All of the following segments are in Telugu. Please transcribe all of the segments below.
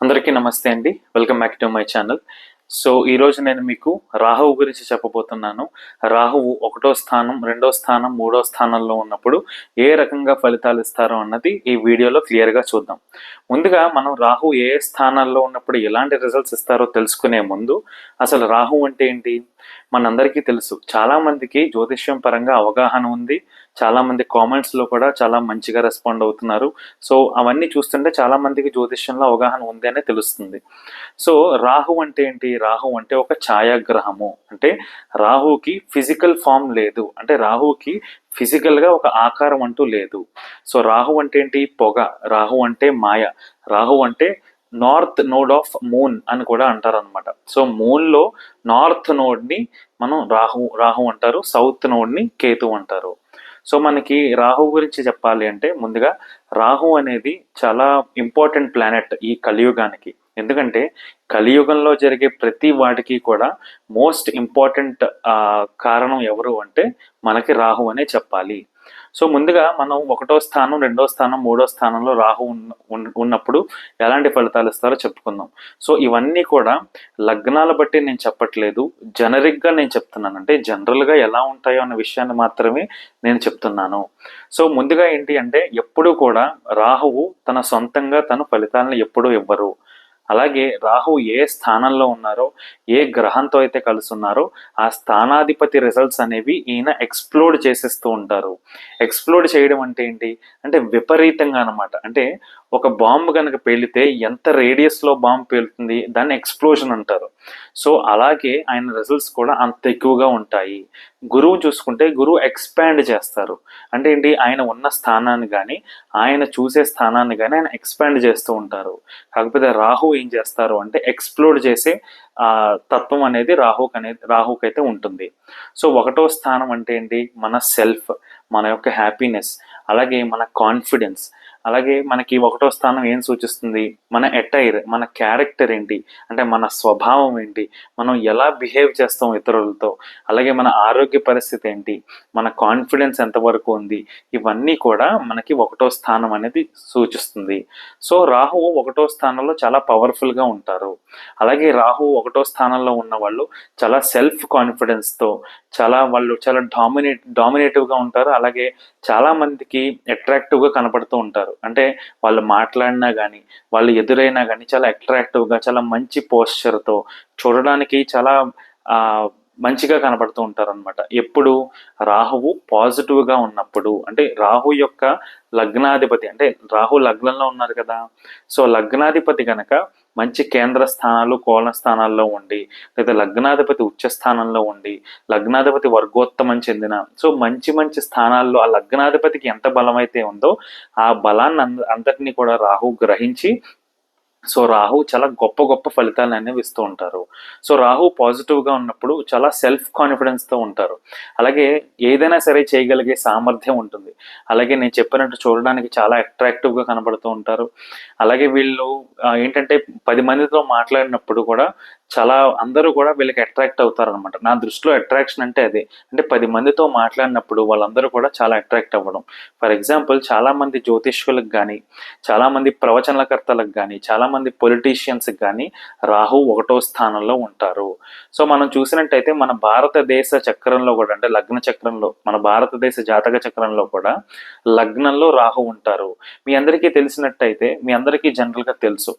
అందరికీ నమస్తే అండి. Welcome back to my channel so ఈరోజు నేను మీకు రాహువు గురించి చెప్పబోతున్నాను. రాహువు ఒకటో స్థానం రెండో స్థానం మూడో స్థానంలో ఉన్నప్పుడు ఏ రకంగా ఫలితాలు ఇస్తారో అన్నది ఈ వీడియోలో క్లియర్గా చూద్దాం. ముందుగా మనం రాహు ఏ స్థానాల్లో ఉన్నప్పుడు ఎలాంటి రిజల్ట్స్ ఇస్తారో తెలుసుకునే ముందు అసలు రాహు అంటే ఏంటి? మనందరికీ తెలుసు. చాలామందికి జ్యోతిష్యం పరంగా అవగాహన ఉంది. చాలా మంది కామెంట్స్లో కూడా చాలా మంచిగా రెస్పాండ్ అవుతున్నారు. సో అవన్నీ చూస్తుంటే చాలా మందికి జ్యోతిష్యంలో అవగాహన ఉంది అనే తెలుస్తుంది. సో రాహు అంటే ఏంటి? రాహు అంటే ఒక ఛాయాగ్రహము. అంటే రాహుకి ఫిజికల్ ఫామ్ లేదు. అంటే రాహుకి ఫిజికల్గా ఒక ఆకారం అంటూ లేదు. సో రాహు అంటే ఏంటి? పొగ. రాహు అంటే మాయ. రాహు అంటే నార్త్ నోడ్ ఆఫ్ మూన్ అని కూడా అంటారు అనమాట సో మూన్లో నార్త్ నోడ్ని మనం రాహు రాహు అంటారు. సౌత్ నోడ్ని కేతు అంటారు. సో మనకి రాహు గురించి చెప్పాలి అంటే ముందుగా రాహు అనేది చాలా ఇంపార్టెంట్ ప్లానెట్ ఈ కలియుగానికి. ఎందుకంటే కలియుగంలో జరిగే ప్రతి వాటికి కూడా మోస్ట్ ఇంపార్టెంట్ కారణం ఎవరు అంటే మనకి రాహు అనే చెప్పాలి. సో ముందుగా మనం ఒకటో స్థానం రెండో స్థానం మూడో స్థానంలో రాహు ఉన్నప్పుడు ఎలాంటి ఫలితాలు ఇస్తారో చెప్పుకుందాం. సో ఇవన్నీ కూడా లగ్నాల బట్టి నేను చెప్పట్లేదు. జనరిక్గా నేను చెప్తున్నాను. అంటే జనరల్గా ఎలా ఉంటాయో అన్న విషయాన్ని మాత్రమే నేను చెప్తున్నాను. సో ముందుగా ఏంటి అంటే ఎప్పుడూ కూడా రాహువు తన సొంతంగా తన ఫలితాలను ఎప్పుడూ ఇవ్వరు. అలాగే రాహు ఏ స్థానంలో ఉన్నారో ఏ గ్రహంతో అయితే కలుస్తున్నారో ఆ స్థానాధిపతి రిజల్ట్స్ అనేవి ఈయన ఎక్స్ప్లోడ్ చేసేస్తూ ఉంటారు. ఎక్స్ప్లోడ్ చేయడం అంటే ఏంటి? అంటే విపరీతంగా అన్నమాట. అంటే ఒక బాంబు కనుక పేలితే ఎంత రేడియస్లో బాంబు పేలుతుంది దాన్ని ఎక్స్ప్లోజన్ అంటారు. సో అలాగే ఆయన రిజల్ట్స్ కూడా అంత ఎక్కువగా ఉంటాయి. గురువు చూసుకుంటే గురువు ఎక్స్పాండ్ చేస్తారు. అంటే ఏంటి? ఆయన ఉన్న స్థానాన్ని కానీ ఆయన చూసే స్థానాన్ని కానీ ఆయన ఎక్స్పాండ్ చేస్తూ ఉంటారు. కాకపోతే రాహు ఏం చేస్తారు అంటే ఎక్స్ప్లోడ్ చేసే తత్వం అనేది రాహుకి అనేది రాహుకి అయితే ఉంటుంది. సో ఒకటో స్థానం అంటే ఏంటి? మన సెల్ఫ్ మన యొక్క హ్యాపీనెస్ అలాగే మన కాన్ఫిడెన్స్ అలాగే మనకి ఒకటో స్థానం ఏం సూచిస్తుంది? మన ఎటైర్ మన క్యారెక్టర్ ఏంటి? అంటే మన స్వభావం ఏంటి? మనం ఎలా బిహేవ్ చేస్తాం ఇతరులతో? అలాగే మన ఆరోగ్య పరిస్థితి ఏంటి? మన కాన్ఫిడెన్స్ ఎంతవరకు ఉంది? ఇవన్నీ కూడా మనకి ఒకటో స్థానం అనేది సూచిస్తుంది. సో రాహు ఒకటో స్థానంలో చాలా పవర్ఫుల్గా ఉంటారు. అలాగే రాహు ఒకటో స్థానంలో ఉన్న వాళ్ళు చాలా సెల్ఫ్ కాన్ఫిడెన్స్తో చాలా వాళ్ళు చాలా డామినేట్ డామినేటివ్గా ఉంటారు. అలాగే చాలా మందికి అట్రాక్టివ్గా కనపడుతూ ఉంటారు. అంటే వాళ్ళు మాట్లాడినా కానీ వాళ్ళు ఎదురైనా కానీ చాలా అట్రాక్టివ్గా చాలా మంచి పోస్చర్తో చూడడానికి చాలా మంచిగా కనపడుతూ ఉంటారు అనమాట ఎప్పుడు రాహువు పాజిటివ్గా ఉన్నప్పుడు అంటే రాహు యొక్క లగ్నాధిపతి అంటే రాహు లగ్నంలో ఉన్నారు కదా సో లగ్నాధిపతి కనుక మంచి కేంద్ర స్థానాలు కోణ స్థానాల్లో ఉండి లేదా లగ్నాధిపతి ఉచ్చ స్థానంలో ఉండి లగ్నాధిపతి వర్గోత్తమం చెందిన సో మంచి మంచి స్థానాల్లో ఆ లగ్నాధిపతికి ఎంత బలం అయితే ఉందో ఆ బలాన్ని అంద- అంతటినీ కూడా రాహు గ్రహించి సో రాహు చాలా గొప్ప గొప్ప ఫలితాలు అనేవి ఇస్తూ ఉంటారు. సో రాహు పాజిటివ్గా ఉన్నప్పుడు చాలా సెల్ఫ్ కాన్ఫిడెన్స్తో ఉంటారు. అలాగే ఏదైనా సరే చేయగలిగే సామర్థ్యం ఉంటుంది. అలాగే నేను చెప్పినట్టు చూడడానికి చాలా అట్రాక్టివ్గా కనబడుతూ ఉంటారు. అలాగే వీళ్ళు ఏంటంటే పది మందితో మాట్లాడినప్పుడు కూడా చాలా అందరూ కూడా వీళ్ళకి అట్రాక్ట్ అవుతారు అనమాట నా దృష్టిలో అట్రాక్షన్ అంటే అదే. అంటే పది మందితో మాట్లాడినప్పుడు వాళ్ళందరూ కూడా చాలా అట్రాక్ట్ అవ్వడం. ఫర్ ఎగ్జాంపుల్ చాలామంది జ్యోతిష్యులకు జ్యోతిష్కులకు కానీ చాలామంది ప్రవచనకర్తలకు కానీ చాలామంది పొలిటీషియన్స్కి కానీ రాహు ఒకటో స్థానంలో ఉంటారు. సో మనం చూసినట్టయితే మన భారతదేశ చక్రంలో కూడా అంటే లగ్న చక్రంలో మన భారతదేశ జాతక చక్రంలో కూడా లగ్నంలో రాహు ఉంటారు. మీ అందరికీ తెలిసినట్టయితే మీ అందరికీ జనరల్గా తెలుసు.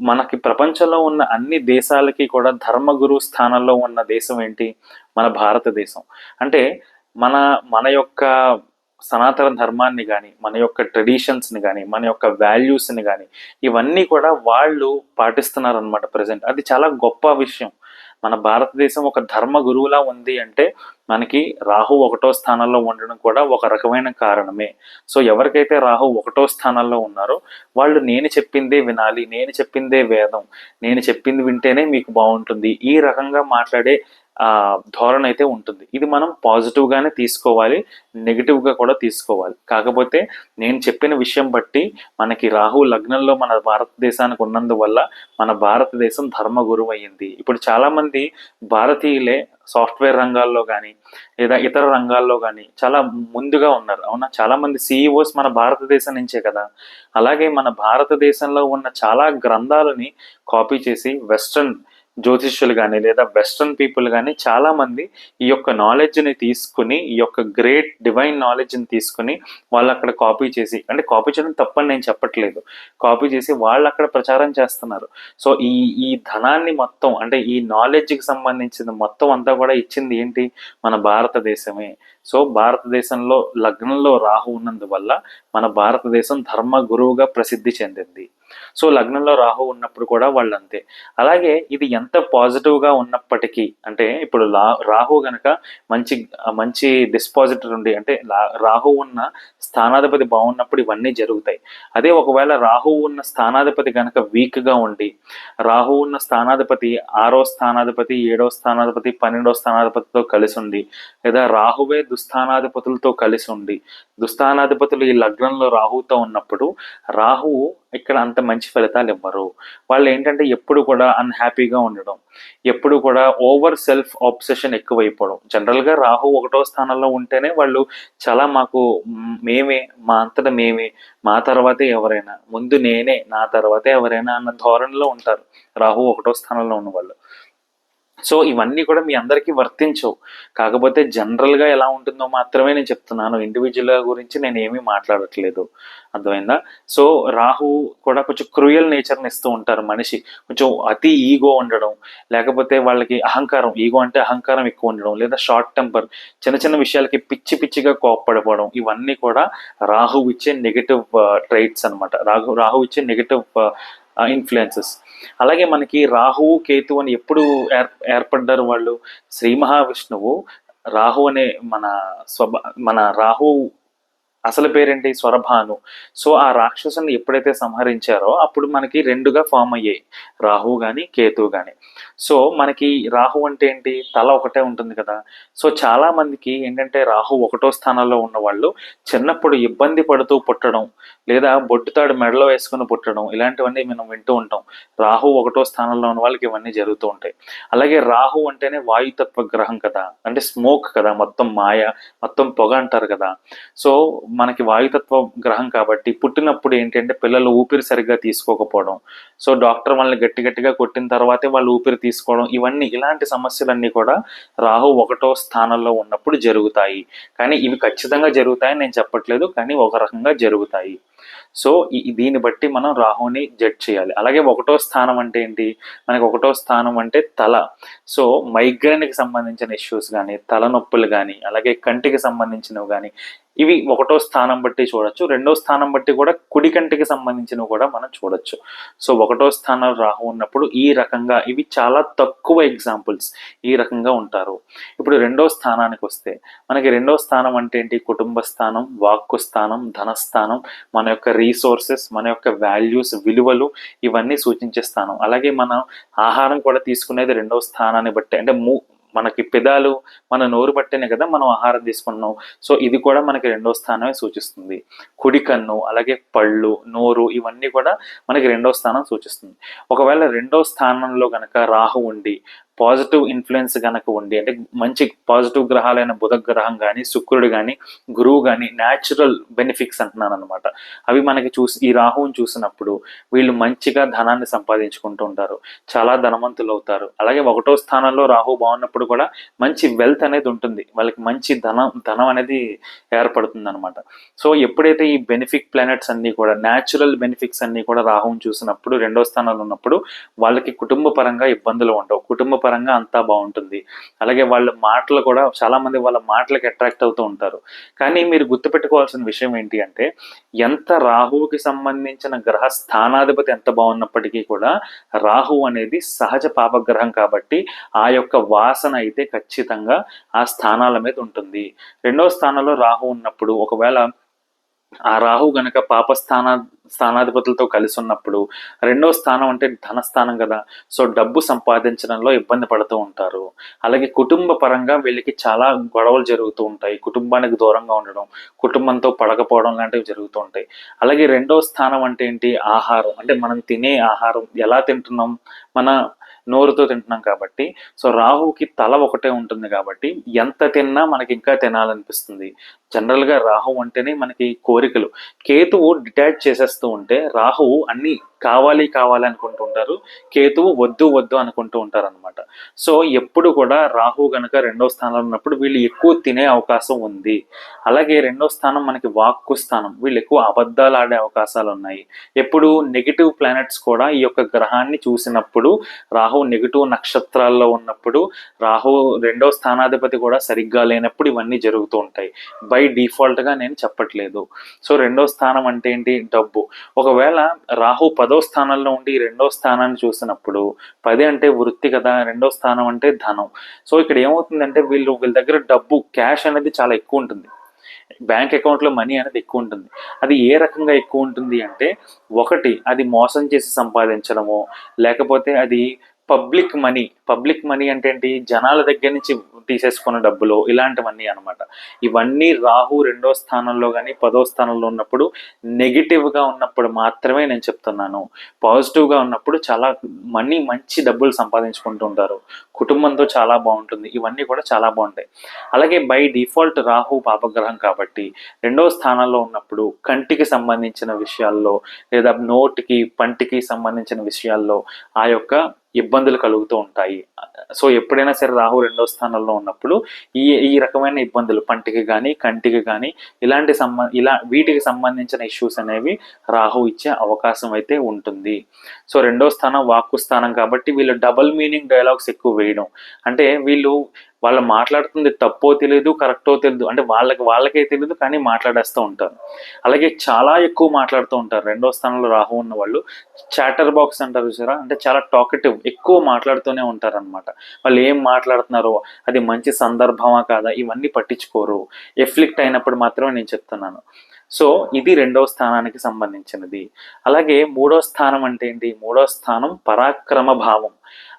మనకి ప్రపంచంలో ఉన్న అన్ని దేశాలకి కూడా ధర్మగురు స్థానంలో ఉన్న దేశం ఏంటి? మన భారతదేశం. అంటే మన మన యొక్క సనాతన ధర్మాన్ని కానీ మన యొక్క ట్రెడిషన్స్ని కానీ మన యొక్క వాల్యూస్ని కానీ ఇవన్నీ కూడా వాళ్ళు పాటిస్తున్నారనమాట ప్రజెంట్. అది చాలా గొప్ప విషయం. మన భారతదేశం ఒక ధర్మ గురువులా ఉంది అంటే మనకి రాహు ఒకటో స్థానంలో ఉండడం కూడా ఒక రకమైన కారణమే. సో ఎవరికైతే రాహు ఒకటో స్థానంలో ఉన్నారో వాళ్ళు నేను చెప్పిందే వినాలి నేను చెప్పిందే వేదం నేను చెప్పింది వింటేనే మీకు బాగుంటుంది. ఈ రకంగా మాట్లాడే ధోరణి అయితే ఉంటుంది. ఇది మనం పాజిటివ్గానే తీసుకోవాలి నెగిటివ్గా కూడా తీసుకోవాలి. కాకపోతే నేను చెప్పిన విషయం బట్టి మనకి రాహు లగ్నంలో మన భారతదేశానికి ఉన్నందువల్ల మన భారతదేశం ధర్మ గురువు అయ్యింది ఇప్పుడు చాలామంది భారతీయులే సాఫ్ట్వేర్ రంగాల్లో కానీ లేదా ఇతర రంగాల్లో కానీ చాలా ముందుగా ఉన్నారు. అవునా? చాలామంది సిఇఓస్ మన భారతదేశం నుంచే కదా. అలాగే మన భారతదేశంలో ఉన్న చాలా గ్రంథాలని కాపీ చేసి వెస్ట్రన్ జ్యోతిష్యులు కానీ లేదా వెస్ట్రన్ పీపుల్ కానీ చాలామంది ఈ యొక్క నాలెడ్జ్ని తీసుకుని ఈ యొక్క గ్రేట్ డివైన్ నాలెడ్జ్ని తీసుకుని వాళ్ళు అక్కడ కాపీ చేసి అంటే కాపీ చేయడం తప్పని నేను చెప్పట్లేదు. కాపీ చేసి వాళ్ళు అక్కడ ప్రచారం చేస్తున్నారు. సో ఈ ఈ ధనాన్ని మొత్తం అంటే ఈ నాలెడ్జ్కి సంబంధించిన మొత్తం అంతా కూడా ఇచ్చింది ఏంటి? మన భారతదేశమే. సో భారతదేశంలో లగ్నంలో రాహు ఉన్నందువల్ల మన భారతదేశం ధర్మ గురువుగా ప్రసిద్ధి చెందింది. సో లగ్నంలో రాహు ఉన్నప్పుడు కూడా వాళ్ళు అంతే అలాగే ఇది ఎంత పాజిటివ్గా ఉన్నప్పటికీ అంటే ఇప్పుడు లా రాహు గనక మంచి మంచి డిస్పాజిటర్ ఉండి అంటే లా- రాహు ఉన్న స్థానాధిపతి బాగున్నప్పుడు ఇవన్నీ జరుగుతాయి. అదే ఒకవేళ రాహు ఉన్న స్థానాధిపతి గనక వీక్గా ఉండి రాహు ఉన్న స్థానాధిపతి ఆరో స్థానాధిపతి ఏడో స్థానాధిపతి పన్నెండో స్థానాధిపతితో కలిసి ఉండి లేదా రాహువే దుస్థానాధిపతులతో కలిసి ఉండి దుస్థానాధిపతులు ఈ లగ్నంలో రాహుతో ఉన్నప్పుడు రాహువు ఇక్కడ అంత మంచి ఫలితాలు ఇవ్వరు. వాళ్ళు ఏంటంటే ఎప్పుడు కూడా అన్హ్యాపీగా ఉండడం ఎప్పుడు కూడా ఓవర్ సెల్ఫ్ ఆబ్సెషన్ ఎక్కువైపోవడం. జనరల్గా రాహు ఒకటో స్థానంలో ఉంటేనే వాళ్ళు చాలా మాకు మేమే మా అంతటా మేమే మా తర్వాతే ఎవరైనా ముందు నేనే నా తర్వాతే ఎవరైనా అన్న ధోరణిలో ఉంటారు. రాహు ఒకటో స్థానంలో ఉన్న వాళ్ళు సో ఇవన్నీ కూడా మీ అందరికీ వర్తించవు. కాకపోతే జనరల్గా ఎలా ఉంటుందో మాత్రమే నేను చెప్తున్నాను. ఇండివిజువల్ గురించి నేను ఏమీ మాట్లాడట్లేదు. అర్థమైందా? సో రాహు కూడా కొంచెం క్రూయల్ నేచర్ని ఇస్తూ ఉంటారు మనిషి. కొంచెం అతి ఈగో ఉండడం లేకపోతే వాళ్ళకి అహంకారం ఈగో అంటే అహంకారం ఎక్కువ ఉండడం లేదా షార్ట్ టెంపర్ చిన్న చిన్న విషయాలకి పిచ్చి పిచ్చిగా కోప్పడిపోవడం ఇవన్నీ కూడా రాహు ఇచ్చే నెగటివ్ ట్రైట్స్ అన్నమాట. రాహు రాహు ఇచ్చే నెగటివ్ ఇన్ఫ్లుయెన్సెస్ అలాగే మనకి రాహువు కేతు అని ఎప్పుడు ఏర్ ఏర్పడ్డారు వాళ్ళు? శ్రీ మహావిష్ణువు రాహు అనే మన స్వభ మన రాహు అసలు పేరేంటి? స్వరభాను. సో ఆ రాక్షసుని ఎప్పుడైతే సంహరించారో అప్పుడు మనకి రెండుగా ఫామ్ అయ్యాయి. రాహు కానీ కేతు కానీ సో మనకి రాహు అంటే ఏంటి? తల ఒకటే ఉంటుంది కదా. సో చాలా మందికి ఏంటంటే రాహు ఒకటో స్థానంలో ఉన్న వాళ్ళు చిన్నప్పుడు ఇబ్బంది పడుతూ పుట్టడం లేదా బొట్టుతాడు మెడలో వేసుకుని పుట్టడం ఇలాంటివన్నీ మనం వింటూ ఉంటాం. రాహు ఒకటో స్థానంలో ఉన్న వాళ్ళకి ఇవన్నీ జరుగుతూ ఉంటాయి. అలాగే రాహు అంటేనే వాయుతత్వ గ్రహం కదా. అంటే స్మోక్ కదా. మొత్తం మాయ మొత్తం పొగ అంటారు కదా. సో మనకి వాయుతత్వ గ్రహం కాబట్టి పుట్టినప్పుడు ఏంటంటే పిల్లలు ఊపిరి సరిగ్గా తీసుకోకపోవడం. సో డాక్టర్ వాళ్ళని గట్టి గట్టిగా కొట్టిన తర్వాతే వాళ్ళు ఊపిరి తీసుకోవడం ఇవన్నీ ఇలాంటి సమస్యలన్నీ కూడా రాహు ఒకటో స్థానంలో ఉన్నప్పుడు జరుగుతాయి. కానీ ఇవి ఖచ్చితంగా జరుగుతాయని నేను చెప్పట్లేదు కానీ ఒక రకంగా జరుగుతాయి. సో ఈ- దీన్ని బట్టి మనం రాహుని జడ్జ్ చేయాలి. అలాగే ఒకటో స్థానం అంటే ఏంటి? మనకి ఒకటో స్థానం అంటే తల. సో మైగ్రేన్కి సంబంధించిన ఇష్యూస్ కానీ తలనొప్పులు కానీ అలాగే కంటికి సంబంధించినవి కానీ ఇవి ఒకటో స్థానం బట్టి చూడొచ్చు. రెండో స్థానం బట్టి కూడా కుడి కంటికి సంబంధించినవి కూడా మనం చూడొచ్చు. సో ఒకటో స్థానం రాహు ఉన్నప్పుడు ఈ రకంగా ఇవి చాలా తక్కువ ఎగ్జాంపుల్స్ ఈ రకంగా ఉంటారు. ఇప్పుడు రెండో స్థానానికి వస్తే మనకి రెండో స్థానం అంటే ఏంటి? కుటుంబ స్థానం వాక్కు స్థానం ధనస్థానం మన యొక్క రీసోర్సెస్ మన యొక్క వాల్యూస్ విలువలు ఇవన్నీ సూచించే స్థానం. అలాగే మనం ఆహారం కూడా తీసుకునేది రెండవ స్థానాన్ని బట్టి అంటే మూ మనకి పెదాలు మన నోరు బట్టేనే కదా మనం ఆహారం తీసుకున్నాం సో ఇది కూడా మనకి రెండో స్థానమే సూచిస్తుంది. కుడి కన్ను అలాగే పళ్ళు నోరు ఇవన్నీ కూడా మనకి రెండో స్థానం సూచిస్తుంది. ఒకవేళ రెండో స్థానంలో కనుక రాహు ఉండి పాజిటివ్ ఇన్ఫ్లుయెన్స్ గనక ఉండి అంటే మంచి పాజిటివ్ గ్రహాలైన బుధ గ్రహం కానీ శుక్రుడు కానీ గురువు కానీ న్యాచురల్ బెనిఫిట్స్ అంటున్నాను అనమాట అవి మనకి చూసి ఈ రాహువుని చూసినప్పుడు వీళ్ళు మంచిగా ధనాన్ని సంపాదించుకుంటూ ఉంటారు చాలా ధనవంతులు అవుతారు అలాగే ఒకటో స్థానంలో రాహు బాగున్నప్పుడు కూడా మంచి వెల్త్ అనేది ఉంటుంది వాళ్ళకి మంచి ధనం ధనం అనేది ఏర్పడుతుంది అనమాట సో ఎప్పుడైతే ఈ బెనిఫిట్ ప్లానెట్స్ అన్ని కూడా న్యాచురల్ బెనిఫిట్స్ అన్ని కూడా రాహువుని చూసినప్పుడు రెండో స్థానంలో ఉన్నప్పుడు వాళ్ళకి కుటుంబ పరంగా ఇబ్బందులు ఉండవు. కుటుంబ పరంగా అంతా బాగుంటుంది. అలాగే వాళ్ళ మాటలు కూడా చాలామంది వాళ్ళ మాటలకు అట్రాక్ట్ అవుతూ ఉంటారు. కానీ మీరు గుర్తుపెట్టుకోవాల్సిన విషయం ఏంటి అంటే ఎంత రాహువుకి సంబంధించిన గ్రహ స్థానాధిపతి ఎంత బాగున్నప్పటికీ కూడా రాహు అనేది సహజ పాపగ్రహం కాబట్టి ఆ యొక్క వాసన అయితే ఖచ్చితంగా ఆ స్థానాల మీద ఉంటుంది. రెండవ స్థానంలో రాహు ఉన్నప్పుడు ఒకవేళ ఆ రాహు గనక పాప స్థాన స్థానాధిపతులతో కలిసి ఉన్నప్పుడు రెండో స్థానం అంటే ధనస్థానం కదా. సో డబ్బు సంపాదించడంలో ఇబ్బంది పడుతూ ఉంటారు. అలాగే కుటుంబ పరంగా వీళ్ళకి చాలా గొడవలు జరుగుతూ ఉంటాయి. కుటుంబానికి దూరంగా ఉండడం కుటుంబంతో పడకపోవడం లాంటివి జరుగుతూ ఉంటాయి. అలాగే రెండో స్థానం అంటే ఏంటి? ఆహారం. అంటే మనం తినే ఆహారం ఎలా తింటున్నాం? మన నోరుతో తింటున్నాం కాబట్టి. సో రాహుకి తల ఒకటే ఉంటుంది కాబట్టి ఎంత తిన్నా మనకి ఇంకా తినాలనిపిస్తుంది. జనరల్గా రాహు అంటేనే మనకి కోరికలు. కేతువు డిటాచ్ చేసేస్తూ ఉంటే రాహువు అన్ని కావాలి కావాలి అనుకుంటూ ఉంటారు. కేతువు వద్దు వద్దు అనుకుంటూ ఉంటారు అనమాట సో ఎప్పుడు కూడా రాహు కనుక రెండో స్థానంలో ఉన్నప్పుడు వీళ్ళు ఎక్కువ తినే అవకాశం ఉంది. అలాగే రెండో స్థానం మనకి వాక్కు స్థానం. వీళ్ళు ఎక్కువ అబద్ధాలు ఆడే అవకాశాలు ఉన్నాయి. ఎప్పుడు నెగిటివ్ ప్లానెట్స్ కూడా ఈ యొక్క గ్రహాన్ని చూసినప్పుడు రాహు నెగిటివ్ నక్షత్రాల్లో ఉన్నప్పుడు రాహు రెండో స్థానాధిపతి కూడా సరిగ్గా లేనప్పుడు ఇవన్నీ జరుగుతూ ఉంటాయి. బై డిఫాల్ట్గా నేను చెప్పట్లేదు. సో రెండో స్థానం అంటే ఏంటి? డబ్బు. ఒకవేళ రాహు పదో స్థానంలో ఉండి రెండో స్థానాన్ని చూసినప్పుడు పది అంటే వృత్తి కదా రెండో స్థానం అంటే ధనం. సో ఇక్కడ ఏమవుతుందంటే వీళ్ళు వీళ్ళ దగ్గర డబ్బు క్యాష్ అనేది చాలా ఎక్కువ ఉంటుంది. బ్యాంక్ అకౌంట్లో మనీ అనేది ఎక్కువ ఉంటుంది. అది ఏ రకంగా ఎక్కువ ఉంటుంది అంటే ఒకటి అది మోసం చేసి సంపాదించడము లేకపోతే అది పబ్లిక్ మనీ పబ్లిక్ మనీ అంటే ఏంటి? జనాల దగ్గర నుంచి తీసేసుకున్న డబ్బులు ఇలాంటివన్నీ అనమాట ఇవన్నీ రాహు రెండో స్థానంలో కానీ పదో స్థానంలో ఉన్నప్పుడు నెగిటివ్గా ఉన్నప్పుడు మాత్రమే నేను చెప్తున్నాను. పాజిటివ్గా ఉన్నప్పుడు చాలా మనీ మంచి డబ్బులు సంపాదించుకుంటూ ఉంటారు. కుటుంబంతో చాలా బాగుంటుంది. ఇవన్నీ కూడా చాలా బాగుంటాయి. అలాగే బై డిఫాల్ట్ రాహు పాపగ్రహం కాబట్టి రెండో స్థానంలో ఉన్నప్పుడు కంటికి సంబంధించిన విషయాల్లో లేదా నోటికి పంటికి సంబంధించిన విషయాల్లో ఆ యొక్క ఇబ్బందులు కలుగుతూ ఉంటాయి. సో ఎప్పుడైనా సరే రాహు రెండో స్థానంలో ఉన్నప్పుడు ఈ ఈ రకమైన ఇబ్బందులు పంటికి కానీ కంటికి కానీ ఇలాంటి సంబంధ ఇలా వీటికి సంబంధించిన ఇష్యూస్ అనేవి రాహు ఇచ్చే అవకాశం అయితే ఉంటుంది. సో రెండో స్థానం వాక్కు స్థానం కాబట్టి వీళ్ళు డబల్ మీనింగ్ డైలాగ్స్ ఎక్కువ వేయడం. అంటే వీళ్ళు వాళ్ళు మాట్లాడుతుంది తప్పో తెలియదు కరెక్టో తెలియదు అంటే వాళ్ళకి వాళ్ళకే తెలియదు కానీ మాట్లాడేస్తూ ఉంటారు. అలాగే చాలా ఎక్కువ మాట్లాడుతూ ఉంటారు. రెండో స్థానంలో రాహు ఉన్న వాళ్ళు చాటర్ బాక్స్ అంటారు చూసారా? అంటే చాలా టాకెటివ్ ఎక్కువ మాట్లాడుతూనే ఉంటారు అనమాట వాళ్ళు ఏం మాట్లాడుతున్నారో అది మంచి సందర్భమా కాదా ఇవన్నీ పట్టించుకోరు. ఎఫ్లిక్ట్ అయినప్పుడు మాత్రమే నేను చెప్తున్నాను. సో ఇది రెండవ స్థానానికి సంబంధించినది. అలాగే మూడో స్థానం అంటే ఏంటి? మూడో స్థానం పరాక్రమ భావం.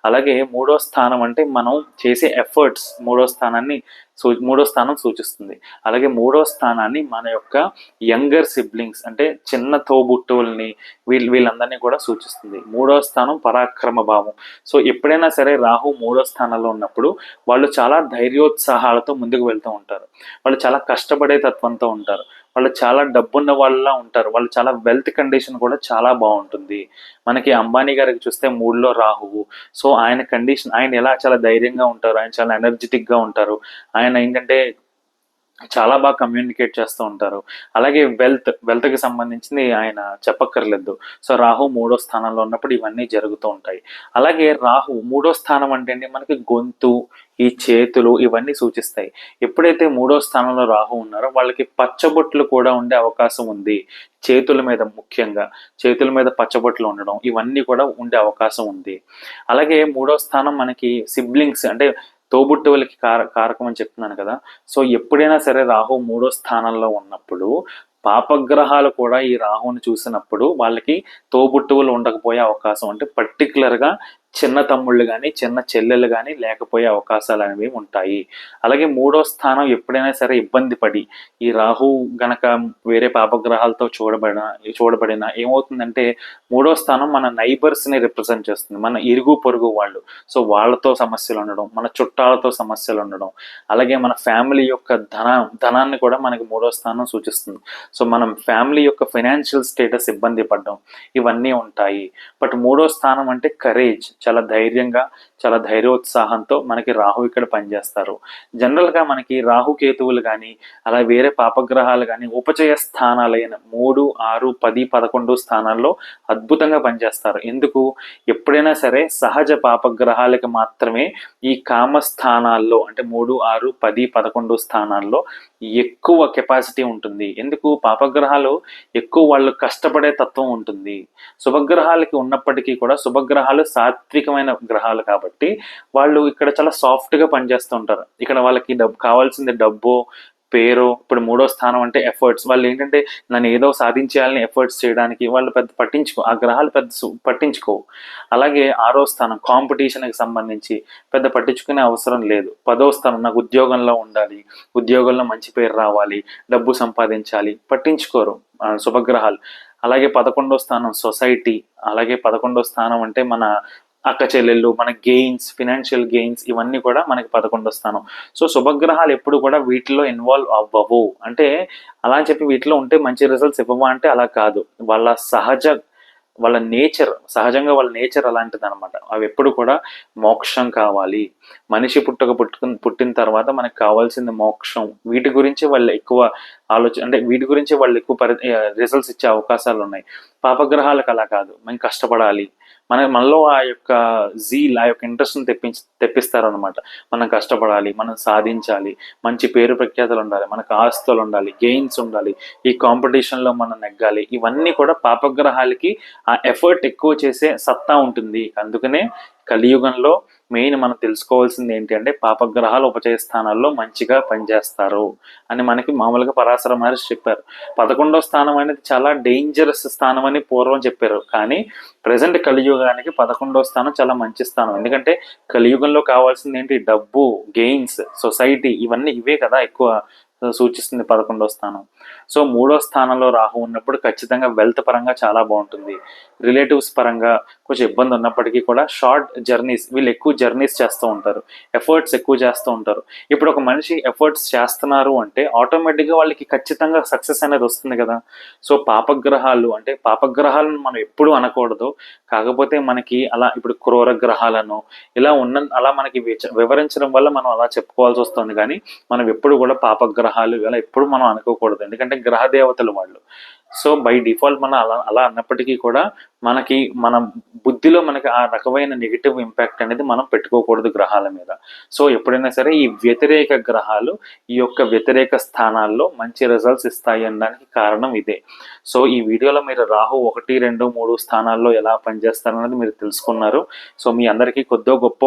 అలాగే మూడో స్థానం అంటే మనం చేసే ఎఫర్ట్స్ మూడో స్థానాన్ని సూ మూడో స్థానం సూచిస్తుంది. అలాగే మూడో స్థానాన్ని మన యొక్క యంగర్ సిబ్లింగ్స్ అంటే చిన్న తోబుట్టువుల్ని వీళ్ళు వీళ్ళందరినీ కూడా సూచిస్తుంది. మూడో స్థానం పరాక్రమ భావం. సో ఎప్పుడైనా సరే రాహు మూడో స్థానంలో ఉన్నప్పుడు వాళ్ళు చాలా ధైర్యోత్సాహాలతో ముందుకు వెళ్తూ ఉంటారు. వాళ్ళు చాలా కష్టపడే తత్వంతో ఉంటారు. వాళ్ళు చాలా డబ్బున్న వాళ్ళలా ఉంటారు. వాళ్ళు చాలా వెల్త్ కండిషన్ కూడా చాలా బాగుంటుంది. మనకి అంబానీ గారికి చూస్తే మూడులో రాహువు. సో ఆయన కండిషన్ ఆయన ఎలా చాలా ధైర్యంగా ఉంటారు ఆయన చాలా ఎనర్జెటిక్గా ఉంటారు. ఆయన ఏంటంటే చాలా బాగా కమ్యూనికేట్ చేస్తూ ఉంటారు. అలాగే వెల్త్ వెల్త్కి సంబంధించింది ఆయన చెప్పక్కర్లేదు. సో రాహు మూడో స్థానంలో ఉన్నప్పుడు ఇవన్నీ జరుగుతూ ఉంటాయి. అలాగే రాహు మూడో స్థానం అంటే మనకి గొంతు ఈ చేతులు ఇవన్నీ సూచిస్తాయి. ఎప్పుడైతే మూడో స్థానంలో రాహు ఉన్నారో వాళ్ళకి పచ్చబొట్లు కూడా ఉండే అవకాశం ఉంది. చేతుల మీద ముఖ్యంగా చేతుల మీద పచ్చబొట్లు ఉండడం ఇవన్నీ కూడా ఉండే అవకాశం ఉంది. అలాగే మూడో స్థానం మనకి సిబ్లింగ్స్ అంటే తోబుట్టువులకి కార కారకం అని చెప్తున్నాను కదా. సో ఎప్పుడైనా సరే రాహు మూడో స్థానంలో ఉన్నప్పుడు పాపగ్రహాలు కూడా ఈ రాహుని చూసినప్పుడు వాళ్ళకి తోబుట్టువులు ఉండకపోయే అవకాశం అంటే పర్టికులర్గా చిన్న తమ్ముళ్ళు కానీ చిన్న చెల్లెలు కానీ లేకపోయే అవకాశాలు అనేవి ఉంటాయి. అలాగే మూడో స్థానం ఎప్పుడైనా సరే ఇబ్బంది పడి ఈ రాహు గనక వేరే పాపగ్రహాలతో చూడబడిన చూడబడిన ఏమవుతుందంటే మూడో స్థానం మన నైబర్స్ని రిప్రజెంట్ చేస్తుంది. మన ఇరుగు పొరుగు వాళ్ళు. సో వాళ్ళతో సమస్యలు ఉండడం మన చుట్టాలతో సమస్యలు ఉండడం అలాగే మన ఫ్యామిలీ యొక్క ధన ధనాన్ని కూడా మనకి మూడో స్థానం సూచిస్తుంది. సో మనం ఫ్యామిలీ యొక్క ఫైనాన్షియల్ స్టేటస్ ఇబ్బంది పడడం ఇవన్నీ ఉంటాయి. బట్ మూడో స్థానం అంటే కరేజ్ చాలా ధైర్యంగా చాలా ధైర్యోత్సాహంతో మనకి రాహు ఇక్కడ పనిచేస్తారు. జనరల్గా మనకి రాహు కేతువులు కానీ అలా వేరే పాపగ్రహాలు కానీ ఉపచయ స్థానాలైన మూడు ఆరు పది పదకొండు స్థానాల్లో అద్భుతంగా పనిచేస్తారు. ఎందుకు? ఎప్పుడైనా సరే సహజ పాపగ్రహాలకి మాత్రమే ఈ కామ స్థానాల్లో అంటే మూడు ఆరు పది పదకొండు స్థానాల్లో ఎక్కువ కెపాసిటీ ఉంటుంది. ఎందుకు? పాపగ్రహాలు ఎక్కువ వాళ్ళు కష్టపడే తత్వం ఉంటుంది. శుభగ్రహాలకి ఉన్నప్పటికీ కూడా శుభగ్రహాలు సాత్వికమైన గ్రహాలు కాబట్టి. వాళ్ళు ఇక్కడ చాలా సాఫ్ట్గా పనిచేస్తూ ఉంటారు ఇక్కడ వాళ్ళకి డబ్బు కావాల్సింది డబ్బు పేరు ఇప్పుడు మూడో స్థానం అంటే ఎఫర్ట్స్. వాళ్ళు ఏంటంటే నన్ను ఏదో సాధించాలని ఎఫర్ట్స్ చేయడానికి వాళ్ళు పెద్ద పట్టించుకో ఆ గ్రహాలు పెద్ద పట్టించుకోవు. అలాగే ఆరో స్థానం కాంపిటీషన్కి సంబంధించి పెద్ద పట్టించుకునే అవసరం లేదు. పదో స్థానం నాకు ఉద్యోగంలో ఉండాలి ఉద్యోగంలో మంచి పేరు రావాలి డబ్బు సంపాదించాలి పట్టించుకోరు శుభగ్రహాలు. అలాగే పదకొండో స్థానం సొసైటీ. అలాగే పదకొండో స్థానం అంటే మన అక్క చెల్లెళ్ళు మన గెయిన్స్ ఫినాన్షియల్ గెయిన్స్ ఇవన్నీ కూడా మనకి పదకొండు వస్తాను సో శుభగ్రహాలు ఎప్పుడు కూడా వీటిలో ఇన్వాల్వ్ అవ్వవు. అంటే అలా అని చెప్పి వీటిలో ఉంటే మంచి రిజల్ట్స్ ఇవ్వవా అంటే అలా కాదు. వాళ్ళ సహజ వాళ్ళ నేచర్ సహజంగా వాళ్ళ నేచర్ అలాంటిది అనమాట అవి ఎప్పుడు కూడా మోక్షం కావాలి. మనిషి పుట్టక పుట్టుకు పుట్టిన తర్వాత మనకు కావాల్సింది మోక్షం. వీటి గురించి వాళ్ళు ఎక్కువ ఆలోచన అంటే వీటి గురించి వాళ్ళు ఎక్కువ పరి రిజల్ట్స్ ఇచ్చే అవకాశాలు ఉన్నాయి. పాపగ్రహాలకు అలా కాదు. మేము కష్టపడాలి. మన మనలో ఆ యొక్క జీల్ ఆ యొక్క ఇంట్రెస్ట్ని తెప్పించి తెప్పిస్తారనమాట మనం కష్టపడాలి మనం సాధించాలి మంచి పేరు ప్రఖ్యాతలు ఉండాలి మనకు ఆస్తులు ఉండాలి గెయిన్స్ ఉండాలి ఈ కాంపిటీషన్లో మనం నెగ్గాలి ఇవన్నీ కూడా పాపగ్రహాలకి ఆ ఎఫర్ట్ ఎక్కువ చేసే సత్తా ఉంటుంది. అందుకనే కలియుగంలో మెయిన్ మనం తెలుసుకోవాల్సింది ఏంటి అంటే పాపగ్రహాలు ఉపచయ స్థానాల్లో మంచిగా పనిచేస్తారు అని మనకి మామూలుగా పరాశర మహర్షి చెప్పారు. పదకొండో స్థానం అనేది చాలా డేంజరస్ స్థానం అని పూర్వం చెప్పారు. కానీ ప్రజెంట్ కలియుగానికి పదకొండో స్థానం చాలా మంచి స్థానం. ఎందుకంటే కలియుగంలో కావాల్సింది ఏంటి? డబ్బు గెయిన్స్ సొసైటీ ఇవన్నీ ఇవే కదా ఎక్కువ సూచిస్తుంది పదకొండో స్థానం. సో మూడో స్థానంలో రాహు ఉన్నప్పుడు ఖచ్చితంగా వెల్త్ పరంగా చాలా బాగుంటుంది. రిలేటివ్స్ పరంగా కొంచెం ఇబ్బంది ఉన్నప్పటికీ కూడా షార్ట్ జర్నీస్ వీళ్ళు ఎక్కువ జర్నీస్ చేస్తూ ఉంటారు. ఎఫర్ట్స్ ఎక్కువ చేస్తూ ఉంటారు. ఇప్పుడు ఒక మనిషి ఎఫర్ట్స్ చేస్తున్నారు అంటే ఆటోమేటిక్గా వాళ్ళకి ఖచ్చితంగా సక్సెస్ అనేది వస్తుంది కదా. సో పాపగ్రహాలు అంటే పాపగ్రహాలను మనం ఎప్పుడు అనకూడదు. కాకపోతే మనకి అలా ఇప్పుడు క్రూర గ్రహాలను ఇలా ఉన్న అలా మనకి వివరించడం వల్ల మనం అలా చెప్పుకోవాల్సి వస్తుంది. కానీ మనం ఎప్పుడు కూడా పాపగ్రహాలు ఇలా ఎప్పుడు మనం అనుకోకూడదు. ఎందుకంటే గ్రహ దేవతలు వాళ్ళు. సో బై డిఫాల్ట్ మనం అలా అలా అన్నప్పటికీ కూడా మనకి మన బుద్ధిలో మనకి ఆ రకమైన నెగిటివ్ ఇంపాక్ట్ అనేది మనం పెట్టుకోకూడదు గ్రహాల మీద. సో ఎప్పుడైనా సరే ఈ వ్యతిరేక గ్రహాలు ఈ యొక్క వ్యతిరేక స్థానాల్లో మంచి రిజల్ట్స్ ఇస్తాయి అనడానికి కారణం ఇదే. సో ఈ వీడియోలో మీరు రాహు ఒకటి రెండు మూడు స్థానాల్లో ఎలా పనిచేస్తారనేది మీరు తెలుసుకున్నారు. సో మీ అందరికీ కొద్దో గొప్ప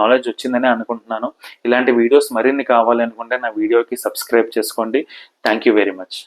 నాలెడ్జ్ వచ్చిందని అనుకుంటున్నాను. ఇలాంటి వీడియోస్ మరిన్ని కావాలనుకుంటే నా వీడియోకి సబ్స్క్రైబ్ చేసుకోండి. Thank you very much